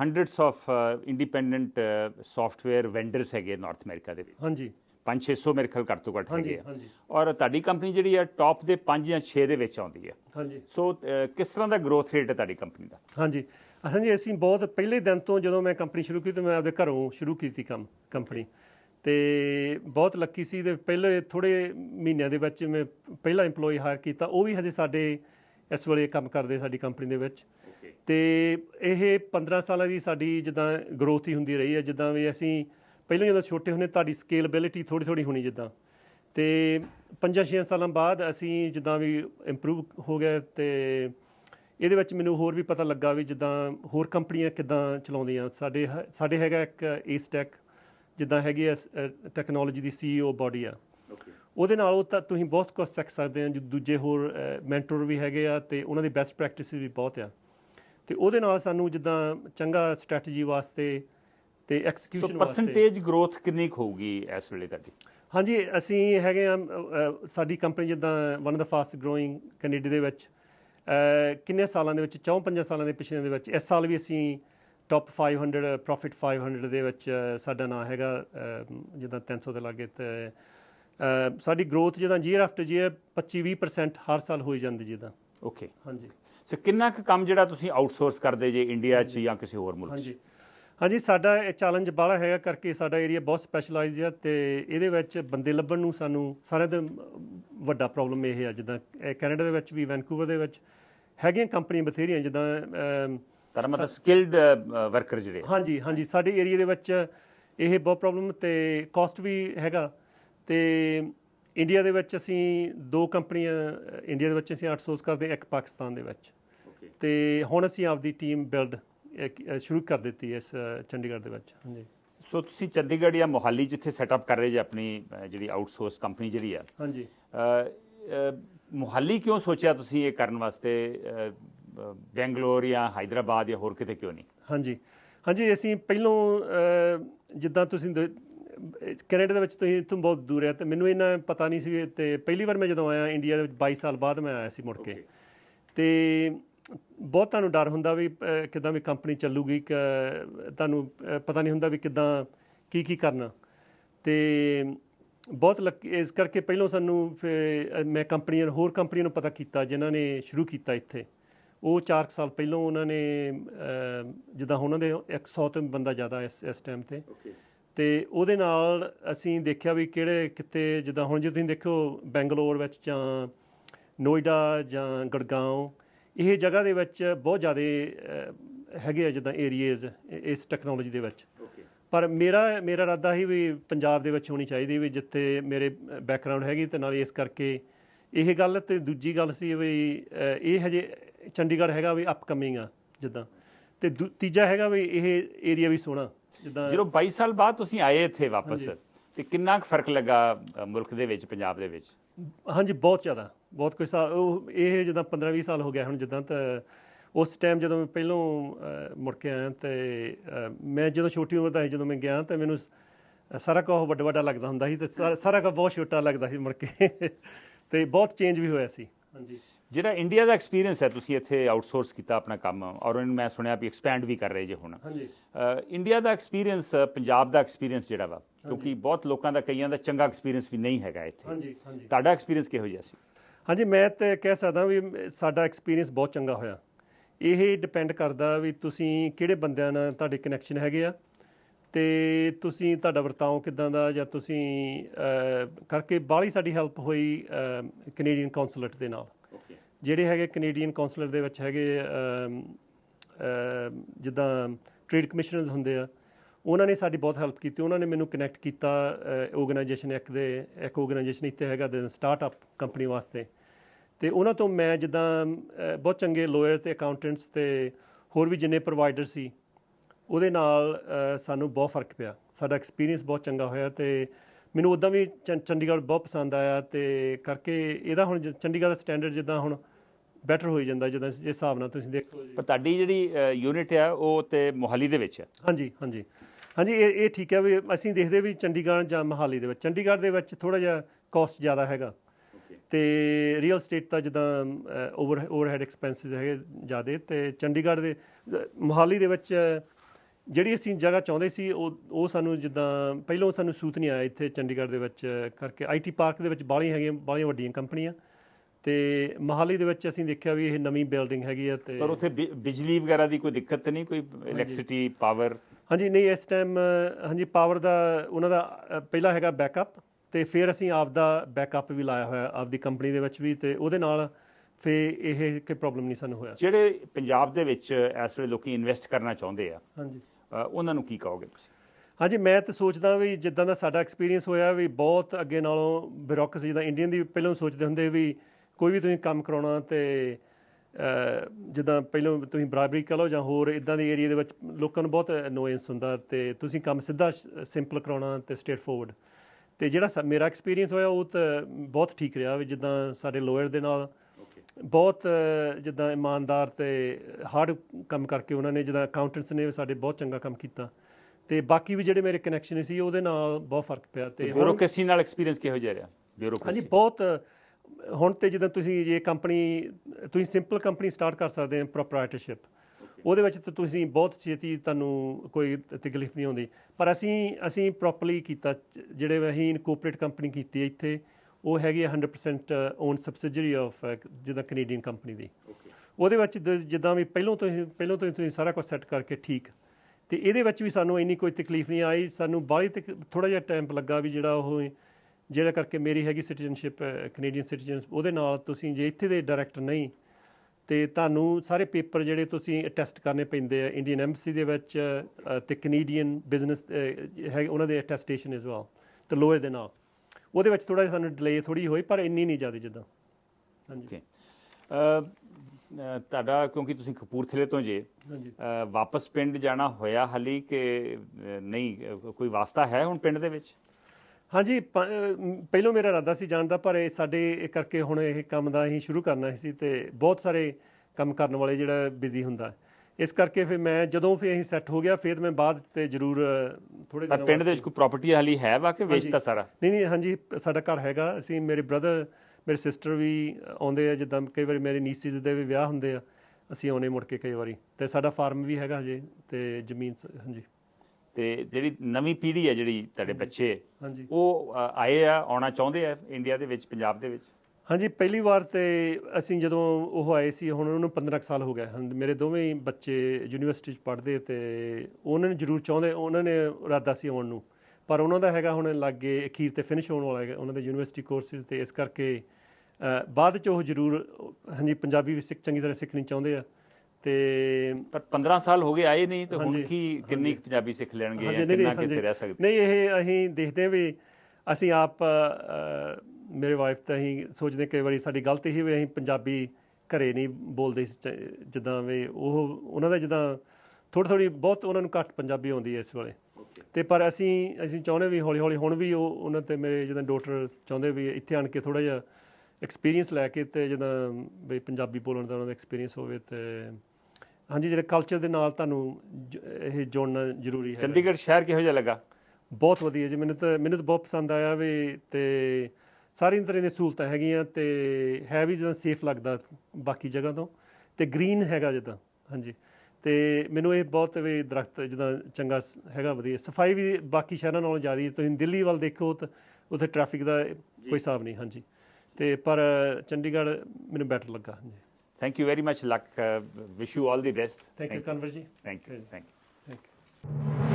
hundreds of independent software vendors ਹੈਗੇ ਨਾਰਥ ਅਮਰੀਕਾ ਦੇ ਵਿੱਚ। ਹਾਂਜੀ। 5-600 ਮੇਰੇ ਖਿਆਲ ਘੱਟ ਤੋਂ ਘੱਟ ਹੈਗੇ ਆ। ਹਾਂਜੀ। ਔਰ ਤੁਹਾਡੀ ਕੰਪਨੀ ਜਿਹੜੀ ਹੈ ਟੌਪ ਦੇ 5 ਜਾਂ 6 ਦੇ ਵਿੱਚ ਆਉਂਦੀ ਹੈ ਹਾਂਜੀ। ਸੋ ਕਿਸ ਤਰ੍ਹਾਂ ਦਾ ਗਰੋਥ ਰੇਟ ਹੈ ਤੁਹਾਡੀ ਕੰਪਨੀ ਦਾ? ਹਾਂਜੀ। ਹਾਂਜੀ ਅਸੀਂ ਬਹੁਤ ਪਹਿਲੇ ਦਿਨ ਤੋਂ ਜਦੋਂ ਮੈਂ ਕੰਪਨੀ ਸ਼ੁਰੂ ਕੀਤੀ ਮੈਂ ਆਪਦੇ ਘਰੋਂ ਸ਼ੁਰੂ ਕੀਤੀ ਕੰਮ ਕੰਪਨੀ। ਤੇ ਬਹੁਤ ਲੱਕੀ ਸੀ ਤੇ ਪਹਿਲੇ ਥੋੜੇ ਮਹੀਨਿਆਂ ਦੇ ਵਿੱਚ ਮੈਂ ਪਹਿਲਾ EMPLOYE ਹਾਇਰ ਕੀਤਾ ਉਹ ਵੀ ਹਜੇ ਸਾਡੇ ਇਸ ਵੇਲੇ ਕੰਮ ਕਰਦੇ ਸਾਡੀ ਕੰਪਨੀ ਦੇ ਵਿੱਚ। ਤੇ ਇਹ 15 ਸਾਲਾਂ ਦੀ ਸਾਡੀ ਜਿੱਦਾਂ ਗਰੋਥ ਹੀ ਹੁੰਦੀ ਰਹੀ ਹੈ ਜਿੱਦਾਂ ਵੀ ਅਸੀਂ ਪਹਿਲਾਂ ਜਦੋਂ ਛੋਟੇ ਹੁੰਦੇ ਤੁਹਾਡੀ ਸਕੇਲੇਬਿਲਿਟੀ ਥੋੜੀ ਥੋੜੀ ਹੋਣੀ ਜਿੱਦਾਂ। ਤੇ 5-6 ਸਾਲਾਂ ਬਾਅਦ ਅਸੀਂ ਜਿੱਦਾਂ ਵੀ ਇੰਪਰੂਵ ਹੋ ਗਏ ਤੇ ਇਹਦੇ ਵਿੱਚ ਮੈਨੂੰ ਹੋਰ ਵੀ ਪਤਾ ਲੱਗਾ ਵੀ ਜਿੱਦਾਂ ਹੋਰ ਕੰਪਨੀਆਂ ਕਿੱਦਾਂ ਚਲਾਉਂਦੀਆਂ। ਸਾਡੇ ਸਾਡੇ ਹੈਗਾ ਇੱਕ ਏਸਟੈਕ ਜਿੱਦਾਂ ਹੈਗੀ ਆ ਟੈਕਨੋਲੋਜੀ ਦੀ ਸੀਈਓ ਬਾਡੀ ਆ। ਓਕੇ ਉਹਦੇ ਨਾਲ ਉਹ ਤਾਂ ਤੁਸੀਂ ਬਹੁਤ ਕੁਝ ਸਿੱਖ ਸਕਦੇ ਹੋ। ਜੋ ਦੂਜੇ ਹੋਰ ਮੈਂਟਰ ਵੀ ਹੈਗੇ ਆ ਤੇ ਉਹਨਾਂ ਦੀ ਬੈਸਟ ਪ੍ਰੈਕਟਿਸ ਵੀ ਬਹੁਤ ਆ। ਤੇ ਉਹਦੇ ਨਾਲ ਸਾਨੂੰ ਜਿੱਦਾਂ ਚੰਗਾ ਸਟ੍ਰੈਟਜੀ ਵਾਸਤੇ ਤੇ ਐਕਸੀਕਿਊਸ਼ਨ ਵਾਸਤੇ ਪਰਸੈਂਟੇਜ ਗਰੋਥ ਕਿੰਨੀ ਕੁ ਹੋਊਗੀ ਇਸ ਵੇਲੇ ਤੁਹਾਡੀ? ਹਾਂਜੀ ਅਸੀਂ ਹੈਗੇ ਆ ਸਾਡੀ ਕੰਪਨੀ ਜਿੱਦਾਂ one of the fast growing Canada ਦੇ ਵਿੱਚ ਕਿੰਨੇ ਸਾਲਾਂ ਦੇ ਵਿੱਚ? 4-5 ਸਾਲਾਂ ਦੇ ਪਿਛਲੇ ਦੇ ਵਿੱਚ। ਇਸ ਸਾਲ ਵੀ ਅਸੀਂ ਟੌਪ 500 ਪ੍ਰੋਫਿਟ 500 ਦੇ ਵਿੱਚ ਸਾਡਾ ਨਾਮ ਹੈਗਾ ਜਿੱਦਾਂ 300 ਦੇ ਲਾਗੇ ਤੇ ਸਾਡੀ ਗਰੋਥ ਜਿੱਦਾਂ ਜੀਅਰ ਆਫਟਰ ਜੀਅਰ 25-20% ਹਰ ਸਾਲ ਹੋਈ ਜਾਂਦੀ ਜਿੱਦਾਂ। ਓਕੇ ਹਾਂਜੀ। ਸੋ ਕਿੰਨਾ ਕੁ ਕੰਮ ਜਿਹੜਾ ਤੁਸੀਂ ਆਊਟਸੋਰਸ ਕਰਦੇ ਜੇ ਇੰਡੀਆ 'ਚ ਜਾਂ ਕਿਸੇ ਹੋਰ ਮੁਲਕ 'ਚ? ਹਾਂਜੀ। ਹਾਂਜੀ ਸਾਡਾ ਇਹ ਚੈਲੰਜ ਬਾਹਲਾ ਹੈਗਾ ਕਰਕੇ ਸਾਡਾ ਏਰੀਆ ਬਹੁਤ ਸਪੈਸ਼ਲਾਈਜ਼ਡ ਹੈ ਤੇ ਇਹਦੇ ਵਿੱਚ ਬੰਦੇ ਲੱਭਣ ਨੂੰ ਸਾਨੂੰ ਸਾਰਿਆਂ ਤੋਂ ਵੱਡਾ ਪ੍ਰੋਬਲਮ ਇਹ ਹੈ ਜਿੱਦਾਂ ਕੈਨੇਡਾ ਦੇ ਵਿੱਚ ਵੀ ਵੈਨਕੂਵਰ ਦੇ ਵਿੱਚ ਹੈਗੀਆਂ ਕੰਪਨੀਆਂ ਬਥੇਰੀਆਂ ਜਿੱਦਾਂ ਤਾਂ ਮਤਲਬ ਸਕਿਲਡ ਵਰਕਰ ਜਿਹੜੇ ਹਾਂਜੀ ਹਾਂਜੀ ਸਾਡੇ ਏਰੀਆ ਦੇ ਵਿੱਚ ਇਹ ਬਹੁਤ ਪ੍ਰੋਬਲਮ ਤੇ ਕਾਸਟ ਵੀ ਹੈਗਾ ਤੇ ਇੰਡੀਆ ਦੇ ਵਿੱਚ ਅਸੀਂ ਦੋ ਕੰਪਨੀਆਂ ਇੰਡੀਆ ਦੇ ਵਿੱਚ ਅਸੀਂ ਆਊਟਸੋਰਸ ਕਰਦੇ ਇੱਕ ਪਾਕਿਸਤਾਨ ਦੇ ਵਿੱਚ। ਤੇ ਹੁਣ ਅਸੀਂ ਆਪਦੀ ਟੀਮ ਬਿਲਡ ਸ਼ੁਰੂ ਕਰ ਦਿੱਤੀ ਇਸ ਚੰਡੀਗੜ੍ਹ ਦੇ ਵਿੱਚ। ਹਾਂਜੀ। ਸੋ ਤੁਸੀਂ ਚੰਡੀਗੜ੍ਹ ਜਾਂ ਮੋਹਾਲੀ ਜਿੱਥੇ ਸੈਟਅਪ ਕਰ ਰਹੇ ਜੇ ਆਪਣੀ ਜਿਹੜੀ ਆਊਟਸੋਰਸ ਕੰਪਨੀ ਜਿਹੜੀ ਆ। ਹਾਂਜੀ। ਮੋਹਾਲੀ ਕਿਉਂ ਸੋਚਿਆ ਤੁਸੀਂ ਇਹ ਕਰਨ ਵਾਸਤੇ? ਬੈਂਗਲੌਰ ਜਾਂ ਹਾਈਦਰਾਬਾਦ ਜਾਂ ਹੋਰ ਕਿਤੇ ਕਿਉਂ ਨਹੀਂ? ਹਾਂਜੀ। ਹਾਂਜੀ ਅਸੀਂ ਪਹਿਲੋਂ ਜਿੱਦਾਂ ਤੁਸੀਂ ਕੈਨੇਡਾ ਦੇ ਵਿੱਚ ਤੁਸੀਂ ਇਤੋਂ ਬਹੁਤ ਦੂਰ ਆ ਤੇ ਮੈਨੂੰ ਇਹਨਾਂ ਪਤਾ ਨਹੀਂ ਸੀ ਤੇ ਪਹਿਲੀ ਵਾਰ ਮੈਂ ਜਦੋਂ ਆਇਆ ਇੰਡੀਆ ਦੇ ਵਿੱਚ 22 ਸਾਲ ਬਾਅਦ ਮੈਂ ਆਇਆ ਸੀ ਮੁੜ ਕੇ। ਤੇ ਬਹੁਤ ਤੁਹਾਨੂੰ ਡਰ ਹੁੰਦਾ ਵੀ ਕਿੱਦਾਂ ਵੀ ਕੰਪਨੀ ਚੱਲੂਗੀ ਕਿ ਤੁਹਾਨੂੰ ਪਤਾ ਨਹੀਂ ਹੁੰਦਾ ਵੀ ਕਿੱਦਾਂ ਕੀ ਕੀ ਕਰਨਾ। ਤੇ ਬਹੁਤ ਲੱਕ ਇਸ ਕਰਕੇ ਪਹਿਲੋਂ ਸਾਨੂੰ ਅਹ, ਮੈਂ ਕੰਪਨੀਆਂ ਹੋਰ ਕੰਪਨੀਆਂ ਨੂੰ ਪਤਾ ਕੀਤਾ ਜਿਨ੍ਹਾਂ ਨੇ ਸ਼ੁਰੂ ਕੀਤਾ ਇੱਥੇ। ਉਹ 4 ਸਾਲ ਪਹਿਲਾਂ ਉਹਨਾਂ ਨੇ ਜਿੱਦਾਂ ਉਹਨਾਂ ਦੇ 100 ਤੋਂ ਬੰਦਾ ਜ਼ਿਆਦਾ ਇਸ ਇਸ ਟਾਈਮ ਤੇ। ਤੇ ਉਹਦੇ ਨਾਲ ਅਸੀਂ ਦੇਖਿਆ ਵੀ ਕਿਹੜੇ ਕਿਤੇ ਜਿੱਦਾਂ ਹੁਣ ਜੇ ਤੁਸੀਂ ਦੇਖੋ ਬੈਂਗਲੌਰ ਵਿੱਚ ਜਾਂ ਨੋਇਡਾ ਜਾਂ ਗੜਗਾਉਂ ਇਹ ਜਗ੍ਹਾ ਦੇ ਵਿੱਚ ਬਹੁਤ ਜ਼ਿਆਦਾ ਹੈਗੇ ਆ ਜਿੱਦਾਂ ਏਰੀਆਜ਼ ਇਸ ਟੈਕਨੋਲੋਜੀ ਦੇ ਵਿੱਚ। ਪਰ ਮੇਰਾ ਮੇਰਾ ਇਰਾਦਾ ਸੀ ਵੀ ਪੰਜਾਬ ਦੇ ਵਿੱਚ ਹੋਣੀ ਚਾਹੀਦੀ ਵੀ ਜਿੱਥੇ ਮੇਰੇ ਬੈਕਗ੍ਰਾਉਂਡ ਹੈਗੀ ਤੇ ਨਾਲ ਇਸ ਕਰਕੇ ਇਹ ਗੱਲ ਤੇ ਦੂਜੀ ਗੱਲ ਸੀ ਵੀ ਇਹ ਹਜੇ ਚੰਡੀਗੜ੍ਹ ਹੈਗਾ ਵੀ ਅਪਕਮਿੰਗ ਆ ਜਿੱਦਾਂ। ਤੇ ਤੀਜਾ ਹੈਗਾ ਵੀ ਇਹ ਏਰੀਆ ਵੀ ਸੋਹਣਾ ਜਿੱਦਾਂ ਜਦੋਂ 22 ਸਾਲ ਬਾਅਦ ਤੁਸੀਂ ਆਏ ਇੱਥੇ ਵਾਪਸ ਤੇ ਕਿੰਨਾ ਕੁ ਫ਼ਰਕ ਲੱਗਾ ਮੁਲਕ ਦੇ ਵਿੱਚ ਪੰਜਾਬ ਦੇ ਵਿੱਚ? ਹਾਂਜੀ, ਬਹੁਤ ਜ਼ਿਆਦਾ। ਬਹੁਤ ਕੋਈ ਸਾਲ ਉਹ ਇਹ ਜਿੱਦਾਂ 15 20 ਸਾਲ ਹੋ ਗਿਆ ਹੁਣ ਜਿੱਦਾਂ ਤਾਂ ਉਸ ਟਾਈਮ ਜਦੋਂ ਮੈਂ ਪਹਿਲੋਂ ਮੁੜ ਕੇ ਆਇਆ ਤੇ ਮੈਂ ਜਦੋਂ ਛੋਟੀ ਉਮਰ ਦਾ ਸੀ, ਜਦੋਂ ਮੈਂ ਗਿਆ ਤਾਂ ਮੈਨੂੰ ਸ- ਸਾਰਾ ਕੁਝ ਵੱਡਾ ਵੱਡਾ ਲੱਗਦਾ ਹੁੰਦਾ ਸੀ ਤੇ ਸਾਰਾ- ਸਾਰਾ ਕੁਝ ਬਹੁਤ ਛੋਟਾ ਲੱਗਦਾ ਸੀ ਮੁੜ ਕੇ। [laughs] ਤੇ ਬਹੁਤ ਚੇਂਜ ਵੀ ਹੋਇਆ ਸੀ। ਹਾਂਜੀ। ਜਿਹੜਾ ਇੰਡੀਆ ਦਾ ਐਕਸਪੀਰੀਅੰਸ ਹੈ ਤੁਸੀਂ ਇੱਥੇ ਆਊਟਸੋਰਸ ਕੀਤਾ ਆਪਣਾ ਕੰਮ ਔਰ ਉਹਨੂੰ ਮੈਂ ਸੁਣਿਆ ਵੀ ਐਕਸਪੈਂਡ ਵੀ ਕਰ ਰਹੇ ਜੇ ਹੁਣ। ਹਾਂਜੀ। ਇੰਡੀਆ ਦਾ ਐਕਸਪੀਰੀਅੰਸ ਪੰਜਾਬ ਦਾ ਐਕਸਪੀਰੀਅੰਸ ਜਿਹੜਾ ਵਾ ਕਿਉਂਕਿ ਬਹੁਤ ਲੋਕਾਂ ਦਾ ਕਈਆਂ ਦਾ ਚੰਗਾ ਐਕਸਪੀਰੀਅੰਸ ਵੀ ਨਹੀਂ ਹੈਗਾ ਇੱਥੇ। ਹਾਂਜੀ ਹਾਂਜੀ। ਤੁਹਾਡਾ ਐਕਸਪੀਰੀਅੰਸ ਕਿਹੋ ਜਿਹਾ ਸੀ? ਹਾਂਜੀ ਮੈਂ ਤੇ ਕਹਿ ਸਕਦਾ ਵੀ ਸਾਡਾ ਐਕਸਪੀਰੀਅੰਸ ਬਹੁਤ ਚੰਗਾ ਹੋਇਆ। ਇਹ ਡਿਪੈਂਡ ਕਰਦਾ ਵੀ ਤੁਸੀਂ ਕਿਹੜੇ ਬੰਦਿਆਂ ਨਾਲ ਤੁਹਾਡੇ ਕਨੈਕਸ਼ਨ ਹੈਗੇ ਆ ਤੇ ਤੁਸੀਂ ਤੁਹਾਡਾ ਵਰਤਾਓ ਕਿਦਾਂ ਦਾ ਜਾਂ ਤੁਸੀਂ ਕਰਕੇ ਬਾਹਲੀ ਸਾਡੀ ਹੈਲਪ ਹੋਈ ਕੈਨੇਡੀਅਨ ਕੌਂਸੂਲੇਟ ਦੇ ਨਾਲ। ਜਿਹੜੇ ਹੈਗੇ ਕੈਨੇਡੀਅਨ ਕੌਂਸੂਲੇਟ ਦੇ ਵਿੱਚ ਹੈਗੇ ਜਿੱਦਾਂ ਟ੍ਰੇਡ ਕਮਿਸ਼ਨਰਸ ਹੁੰਦੇ ਆ, ਉਹਨਾਂ ਨੇ ਸਾਡੀ ਬਹੁਤ ਹੈਲਪ ਕੀਤੀ। ਉਹਨਾਂ ਨੇ ਮੈਨੂੰ ਕਨੈਕਟ ਕੀਤਾ ਆਰਗੇਨਾਈਜੇਸ਼ਨ ਇੱਕ ਦੇ, ਇੱਕ ਆਰਗੇਨਾਈਜੇਸ਼ਨ ਇੱਥੇ ਹੈਗਾ ਦੇ ਸਟਾਰਟਅਪ ਕੰਪਨੀ ਵਾਸਤੇ। ਤੇ ਉਹਨਾਂ ਤੋਂ ਮੈਂ ਜਿੱਦਾਂ ਬਹੁਤ ਚੰਗੇ ਲਾਇਰ ਤੇ ਅਕਾਊਂਟੈਂਟਸ ਤੇ ਹੋਰ ਵੀ ਜਿੰਨੇ ਪ੍ਰੋਵਾਈਡਰ ਸੀ, ਉਹਦੇ ਨਾਲ ਸਾਨੂੰ ਬਹੁਤ ਫ਼ਰਕ ਪਿਆ। ਸਾਡਾ ਐਕਸਪੀਰੀਅੰਸ ਬਹੁਤ ਚੰਗਾ ਹੋਇਆ ਤੇ ਮੈਨੂੰ ਉਦਾਂ ਵੀ ਚੰ- ਚੰਡੀਗੜ੍ਹ ਬਹੁਤ ਪਸੰਦ ਆਇਆ ਤੇ ਕਰਕੇ ਇਹਦਾ ਹੁਣ ਜ- ਚੰਡੀਗੜ੍ਹ ਦਾ ਸਟੈਂਡਰਡ ਜਿੱਦਾਂ ਹੁਣ ਬੈਟਰ ਹੋਈ ਜਾਂਦਾ ਜਿੱਦਾਂ ਜਿਸ ਹਿਸਾਬ ਨਾਲ ਤੁਸੀਂ ਦੇਖੋ ਜੀ। ਪਰ ਤੁਹਾਡੀ ਜਿਹੜੀ ਯੂਨਿਟ ਹੈ ਉਹ ਤੇ ਮੋਹਾਲੀ ਦੇ ਵਿੱਚ ਹੈ ਹਾਂਜੀ ਹਾਂਜੀ। ਹਾਂਜੀ ਇਹ ਇਹ ਠੀਕ ਹੈ ਵੀ ਅਸੀਂ ਦੇਖਦੇ ਵੀ ਚੰਡੀਗੜ੍ਹ ਜਾਂ ਮਹਾਲੀ ਦੇ ਵਿੱਚ। ਚੰਡੀਗੜ੍ਹ ਦੇ ਵਿੱਚ ਥੋੜਾ ਜਿਹਾ ਕਾਸਟ ਜ਼ਿਆਦਾ ਹੈਗਾ। ਤੇ ਰੀਅਲ ਸਟੇਟ ਤਾਂ ਜਿੱਦਾਂ ਓਵਰ ਓਵਰਹੈਡ ਐਕਸਪੈਂਸਸ ਹੈਗੇ ਜ਼ਿਆਦੇ ਤੇ ਚੰਡੀਗੜ੍ਹ ਦੇ ਮੋਹਾਲੀ ਦੇ ਵਿੱਚ ਜਿਹੜੀ ਅਸੀਂ ਜਗ੍ਹਾ ਚਾਹੁੰਦੇ ਸੀ ਉਹ ਉਹ ਸਾਨੂੰ ਜਿੱਦਾਂ ਪਹਿਲਾਂ ਸਾਨੂੰ ਸੂਤ ਨਹੀਂ ਆਇਆ ਇੱਥੇ ਚੰਡੀਗੜ੍ਹ ਦੇ ਵਿੱਚ ਕਰਕੇ। ਆਈਟੀ ਪਾਰਕ ਦੇ ਵਿੱਚ ਬਾਹਲੀਆਂ ਹੈਗੀਆਂ ਬਾਹਲੀਆਂ ਵੱਡੀਆਂ ਕੰਪਨੀਆਂ। ਤੇ ਮੋਹਾਲੀ ਦੇ ਵਿੱਚ ਅਸੀਂ ਦੇਖਿਆ ਵੀ ਇਹ ਨਵੀਂ ਬਿਲਡਿੰਗ ਹੈਗੀ ਆ ਤੇ ਪਰ ਉੱਥੇ ਬਿ- ਬਿਜਲੀ ਵਗੈਰਾ ਦੀ ਕੋਈ ਦਿੱਕਤ ਤਾਂ ਨਹੀਂ? ਕੋਈ ਇਲੈਕਟ੍ਰਿਸਿਟੀ ਪਾਵਰ ਹਾਂਜੀ ਨਹੀਂ ਇਸ ਟਾਈਮ ਹਾਂਜੀ ਪਾਵਰ ਦਾ ਉਹਨਾਂ ਦਾ ਅ, ਪਹਿਲਾ ਹੈਗਾ ਬੈਕਅਪ ਤੇ ਫਿਰ ਅਸੀਂ ਆਪ ਦਾ ਬੈਕਅਪ ਵੀ ਲਾਇਆ ਹੋਇਆ ਆਪਦੀ ਕੰਪਨੀ ਦੇ ਵਿੱਚ ਵੀ ਤੇ ਉਹਦੇ ਨਾਲ ਫੇ ਇਹ ਕੋਈ ਪ੍ਰੋਬਲਮ ਨਹੀਂ ਸਾਨੂੰ ਹੋਇਆ। ਜਿਹੜੇ ਪੰਜਾਬ ਦੇ ਵਿੱਚ ਇਸ ਵੇਲੇ ਲੋਕੀ ਇਨਵੈਸਟ ਕਰਨਾ ਚਾਹੁੰਦੇ ਆ ਹਾਂਜੀ। ਅ, ਉਹਨਾਂ ਨੂੰ ਕੀ ਕਹੋਗੇ ਤੁਸੀਂ? ਹਾਂਜੀ ਮੈਂ ਤਾਂ ਸੋਚਦਾ ਵੀ ਜਿੱਦਾਂ ਦਾ ਸਾਡਾ ਐਕਸਪੀਰੀਅੰਸ ਹੋਇਆ ਵੀ ਬਹੁਤ ਅੱਗੇ ਨਾਲੋਂ ਬਿਊਰੋਕਰੇਸੀ ਜਿੱਦਾਂ ਇੰਡੀਅਨ ਦੀ ਪਹਿਲਾਂ ਸੋਚਦੇ ਹੁੰਦੇ ਵੀ ਕੋਈ ਵੀ ਤੁਸੀਂ ਕੰਮ ਕਰਾਉਣਾ ਤੇ ਜਿੱਦਾਂ ਪਹਿਲਾਂ ਤੁਸੀਂ ਬਰਾਬਰੀ ਕਹ ਲਓ ਜਾਂ ਹੋਰ ਇਦਾਂ ਦੇ ਏਰੀਆ ਦੇ ਵਿੱਚ ਲੋਕਾਂ ਨੂੰ ਬਹੁਤ ਅਨੋਇੰਸ ਹੁੰਦਾ ਤੇ ਤੁਸੀਂ ਕੰਮ ਸਿੱਧਾ ਸਿੰਪਲ ਕਰਾਉਣਾ ਤੇ ਸਟ੍ਰੇਟ ਫੋਰਵਰਡ ਤੇ ਜਿਹੜਾ ਮੇਰਾ ਐਕਸਪੀਰੀਅੰਸ ਹੋਇਆ ਉਹ ਤਾਂ ਬਹੁਤ ਠੀਕ ਰਿਹਾ ਵੀ ਜਿੱਦਾਂ ਸਾਡੇ ਲੋਅਰ ਦੇ ਨਾਲ ਬਹੁਤ ਜਿੱਦਾਂ ਇਮਾਨਦਾਰ ਤੇ ਹਾਰਡ ਕੰਮ ਕਰਕੇ ਉਹਨਾਂ ਨੇ ਜਿੱਦਾਂ ਅਕਾਊਂਟੈਂਟਸ ਨੇ ਸਾਡੇ ਬਹੁਤ ਚੰਗਾ ਕੰਮ ਕੀਤਾ। ਤੇ ਬਾਕੀ ਵੀ ਜਿਹੜੇ ਮੇਰੇ ਕਨੈਕਸ਼ਨ ਸੀ ਉਹਦੇ ਨਾਲ ਬਹੁਤ ਫ਼ਰਕ ਪਿਆ ਤੇ ਬਿਊਰੋਕ੍ਰੇਸੀ ਨਾਲ ਐਕਸਪੀਰੀਅੰਸ ਕਿਹੋ ਜਿਹਾ ਰਿਹਾ? ਹਾਂਜੀ ਬਿਊਰੋਕ੍ਰੇਸੀ ਬਹੁਤ ਹੁਣ ਤੇ ਜਦੋਂ ਤੁਸੀਂ ਇਹ ਕੰਪਨੀ ਤੁਸੀਂ ਸਿੰਪਲ ਕੰਪਨੀ ਸਟਾਰਟ ਕਰ ਸਕਦੇ ਹੋ ਪ੍ਰੋਪਰਾਈਟਰਸ਼ਿਪ ਉਹਦੇ ਵਿੱਚ ਤਾਂ ਤੁਸੀਂ ਬਹੁਤ ਛੇਤੀ ਤੁਹਾਨੂੰ ਕੋਈ ਤਕਲੀਫ ਨਹੀਂ ਆਉਂਦੀ। ਪਰ ਅਸੀਂ ਅਸੀਂ ਪ੍ਰੋਪਰਲੀ ਕੀਤਾ ਜਿਹੜੇ ਅਸੀਂ ਇਨਕੋਪਰੇਟ ਕੰਪਨੀ ਕੀਤੀ ਹੈ ਇੱਥੇ ਉਹ ਹੈਗੀ ਹੈ 100% ਓਨ ਸਬਸਿਡਰੀ ਆਫ ਜਿੱਦਾਂ ਕੈਨੇਡੀਅਨ ਕੰਪਨੀ ਦੀ। ਉਹਦੇ ਵਿੱਚ ਜਿੱਦਾਂ ਵੀ ਪਹਿਲੋਂ ਤੋਂ ਪਹਿਲੋਂ ਤੋਂ ਤੁਸੀਂ ਸਾਰਾ ਕੁਝ ਸੈੱਟ ਕਰਕੇ ਠੀਕ। ਤੇ ਇਹਦੇ ਵਿੱਚ ਵੀ ਸਾਨੂੰ ਇੰਨੀ ਕੋਈ ਤਕਲੀਫ ਨਹੀਂ ਆਈ ਸਾਨੂੰ ਬਾਹਲੀ ਥੋੜਾ ਜਿਹਾ ਟਾਈਮ ਲੱਗਾ ਵੀ ਜਿਹੜਾ ਉਹ ਜਿਹੜਾ ਕਰਕੇ ਮੇਰੀ ਹੈਗੀ ਸਿਟੀਜ਼ਨਸ਼ਿਪ ਕੈਨੇਡੀਅਨ ਸਿਟੀਜ਼ਨ ਉਹਦੇ ਨਾਲ ਤੁਸੀਂ ਜੇ ਇੱਥੇ ਦੇ ਡਾਇਰੈਕਟਰ ਨਹੀਂ ਤੇ ਤੁਹਾਨੂੰ ਸਾਰੇ ਪੇਪਰ ਜਿਹੜੇ ਤੁਸੀਂ ਅਟੈਸਟ ਕਰਨੇ ਪੈਂਦੇ ਆ ਇੰਡੀਅਨ ਐਮਬਸੀ ਦੇ ਵਿੱਚ ਤੇ ਕੈਨੇਡੀਅਨ ਬਿਜ਼ਨਸ ਹੈ ਉਹਨਾਂ ਦੇ ਅਟੈਸਟੇਸ਼ਨ ਇਸ ਵੈਲ ਤੇ ਲੋਅਰ ਦੇ ਨਾਲ। ਉਹਦੇ ਵਿੱਚ ਥੋੜਾ ਜਿਹਾ ਸਾਨੂੰ ਡਿਲੇ ਥੋੜੀ ਹੋਈ ਪਰ ਇੰਨੀ ਨਹੀਂ ਜ਼ਿਆਦਾ ਜਿੱਦਾਂ। ਹਾਂਜੀ। ਓਕੇ ਅ, ਤੁਹਾਡਾ ਕਿਉਂਕਿ ਤੁਸੀਂ ਕਪੂਰਥਲੇ ਤੋਂ ਜੇ ਹਾਂਜੀ। ਵਾਪਸ ਪਿੰਡ ਜਾਣਾ ਹੋਇਆ ਹਾਲੀ ਕਿ ਨਹੀਂ ਕੋਈ ਵਾਸਤਾ ਹੈ ਹੁਣ ਪਿੰਡ ਦੇ ਵਿੱਚ? ਹਾਂਜੀ ਪਹਿਲੋਂ ਮੇਰਾ ਇਰਾਦਾ ਸੀ ਜਾਣ ਦਾ ਪਰ ਇਹ ਸਾਡੇ ਕਰਕੇ ਹੁਣ ਇਹ ਕੰਮ ਦਾ ਅਸੀਂ ਸ਼ੁਰੂ ਕਰਨਾ ਸੀ ਤੇ ਬਹੁਤ ਸਾਰੇ ਕੰਮ ਕਰਨ ਵਾਲੇ ਜਿਹੜਾ ਬਿਜ਼ੀ ਹੁੰਦਾ। ਇਸ ਕਰਕੇ ਫਿਰ ਮੈਂ ਜਦੋਂ ਫਿਰ ਅਸੀਂ ਸੈੱਟ ਹੋ ਗਿਆ ਫਿਰ ਮੈਂ ਬਾਅਦ ਤੇ ਜ਼ਰੂਰ ਥੋੜੇ ਪਰ ਪਿੰਡ ਦੇ ਵਿੱਚ ਕੋਈ ਪ੍ਰਾਪਰਟੀ ਹਾਲੀ ਹੈ ਵਾ ਕਿ ਵੇਚਤਾ ਸਾਰਾ? ਨਹੀਂ ਨਹੀਂ ਹਾਂਜੀ ਸਾਡਾ ਘਰ ਹੈਗਾ। ਅਸੀਂ ਮੇਰੇ ਬ੍ਰਦਰ ਮੇਰੇ ਸਿਸਟਰ ਵੀ ਆਉਂਦੇ ਆ ਜਿੱਦਾਂ ਕਈ ਵਾਰੀ ਮੇਰੇ ਨੀਸਿਸ ਦੇ ਵੀ ਵਿਆਹ ਹੁੰਦੇ ਆ ਅਸੀਂ ਆਉਨੇ ਮੁੜ ਕੇ ਕਈ ਵਾਰੀ। ਤੇ ਸਾਡਾ ਫਾਰਮ ਵੀ ਹੈਗਾ ਹਜੇ ਤੇ ਜ਼ਮੀਨ ਹਾਂਜੀ। ਤੇ ਜਿਹੜੀ ਨਵੀਂ ਪੀੜ੍ਹੀ ਹੈ ਜਿਹੜੀ ਤੁਹਾਡੇ ਬੱਚੇ ਹਾਂਜੀ। ਉਹ ਅ, ਆਏ ਆ ਆਉਣਾ ਚਾਹੁੰਦੇ ਆ ਇੰਡੀਆ ਦੇ ਵਿੱਚ ਪੰਜਾਬ ਦੇ ਵਿੱਚ? ਹਾਂਜੀ ਪਹਿਲੀ ਵਾਰ ਤੇ ਅਸੀਂ ਜਦੋਂ ਉਹ ਆਏ ਸੀ ਹੁਣ ਉਹਨੂੰ 15 ਕੁ ਸਾਲ ਹੋ ਗਏ। ਹਨ ਮੇਰੇ ਦੋਵੇਂ ਹੀ ਬੱਚੇ ਯੂਨੀਵਰਸਿਟੀ 'ਚ ਪੜ੍ਹਦੇ ਤੇ ਉਹਨਾਂ ਨੇ ਜ਼ਰੂਰ ਚਾਹੁੰਦੇ ਉਹਨਾਂ ਨੇ ਇਰਾਦਾ ਸੀ ਆਉਣ ਨੂੰ। ਪਰ ਉਹਨਾਂ ਦਾ ਹੈਗਾ ਹੁਣ ਲੱਗੇ ਅਖੀਰ ਤੇ ਫਿਨਿਸ਼ ਹੋਣ ਵਾਲਾ ਹੈਗਾ ਉਹਨਾਂ ਦੇ ਯੂਨੀਵਰਸਿਟੀ ਕੋਰਸਿਸ ਤੇ ਇਸ ਕਰਕੇ ਅ, ਬਾਅਦ 'ਚ ਉਹ ਜ਼ਰੂਰ ਹਾਂਜੀ ਪੰਜਾਬੀ ਵੀ ਸਿੱਖ ਚੰਗੀ ਤਰ੍ਹਾਂ ਸਿੱਖਣੀ ਚਾਹੁੰਦੇ ਆ। ਤੇ ਪਰ 15 ਸਾਲ ਹੋ ਗਏ ਆਏ ਨਹੀਂ ਤੇ ਹੁਣ ਕੀ ਕਿੰਨੀ ਪੰਜਾਬੀ ਸਿੱਖ ਲੈਣਗੇ ਜਾਂ ਕਿੰਨਾ ਕਿਤੇ ਰਹਿ ਸਕਦੇ? ਨਹੀਂ ਇਹ ਅਸੀਂ ਦੇਖਦੇ ਵੀ ਅਸੀਂ ਆਪ ਮੇਰੇ ਵਾਈਫ ਤਾਂ ਅਸੀਂ ਸੋਚਦੇ ਕਈ ਵਾਰੀ ਸਾਡੀ ਗਲਤੀ ਹੀ ਵੀ ਅਸੀਂ ਪੰਜਾਬੀ ਘਰੇ ਨਹੀਂ ਬੋਲਦੇ ਜਿੱਦਾਂ ਵੀ ਉਹ ਉਹਨਾਂ ਦਾ ਜਿੱਦਾਂ ਥੋੜੀ ਥੋੜੀ ਬਹੁਤ ਉਹਨਾਂ ਨੂੰ ਘੱਟ ਪੰਜਾਬੀ ਆਉਂਦੀ ਹੈ ਇਸ ਵੇਲੇ। ਤੇ ਪਰ ਅਸੀਂ ਅਸੀਂ ਚਾਹੁੰਦੇ ਵੀ ਹੌਲੀ ਹੌਲੀ ਹੁਣ ਵੀ ਉਹ ਉਹਨਾਂ ਤੇ ਮੇਰੇ ਜਿੱਦਾਂ ਡਾਕਟਰ ਚਾਹੁੰਦੇ ਵੀ ਇੱਥੇ ਆਣ ਕੇ ਥੋੜਾ ਜਿਹਾ ਐਕਸਪੀਰੀਅੰਸ ਲੈ ਕੇ ਤੇ ਜਿੱਦਾਂ ਵੀ ਪੰਜਾਬੀ ਬੋਲਣ ਦਾ ਉਹਨਾਂ ਦਾ ਐਕਸਪੀਰੀਅੰਸ ਹੋਵੇ ਤੇ ਹਾਂਜੀ ਜਿਹੜੇ ਕਲਚਰ ਦੇ ਨਾਲ ਤੁਹਾਨੂੰ ਇਹ ਜੋੜਨਾ ਜ਼ਰੂਰੀ ਹੈ ਚੰਡੀਗੜ੍ਹ ਸ਼ਹਿਰ ਕਿਹੋ ਜਿਹਾ ਲੱਗਾ? ਬਹੁਤ ਵਧੀਆ ਜੀ। ਮੈਨੂੰ ਤਾਂ ਮੈਨੂੰ ਤਾਂ ਬਹੁਤ ਪਸੰਦ ਆਇਆ ਵੀ ਤੇ ਸਾਰੀਆਂ ਤਰ੍ਹਾਂ ਦੀਆਂ ਸਹੂਲਤਾਂ ਹੈਗੀਆਂ ਤੇ ਹੈ ਵੀ ਜਿੱਦਾਂ ਸੇਫ ਲੱਗਦਾ ਬਾਕੀ ਜਗ੍ਹਾ ਤੋਂ। ਤੇ ਗ੍ਰੀਨ ਹੈਗਾ ਜਿੱਦਾਂ ਹਾਂਜੀ। ਤੇ ਮੈਨੂੰ ਇਹ ਬਹੁਤ ਵੀ ਦਰਖਤ ਜਿੱਦਾਂ ਚੰਗਾ ਹੈਗਾ ਵਧੀਆ। ਸਫ਼ਾਈ ਵੀ ਬਾਕੀ ਸ਼ਹਿਰਾਂ ਨਾਲੋਂ ਜ਼ਿਆਦਾ ਹੈ। ਤੁਸੀਂ ਦਿੱਲੀ ਵੱਲ ਦੇਖੋ ਤਾਂ ਉੱਥੇ ਟ੍ਰੈਫਿਕ ਦਾ ਕੋਈ ਹਿਸਾਬ ਨਹੀਂ ਹਾਂਜੀ। ਤੇ ਪਰ ਚੰਡੀਗੜ੍ਹ ਮੈਨੂੰ ਬੈਟਰ ਲੱਗਾ ਹਾਂਜੀ। Thank you very much, luck. Uh, wish you all the best. Thank, thank you, Kanwarji. Thank you. Thank you. Thank you.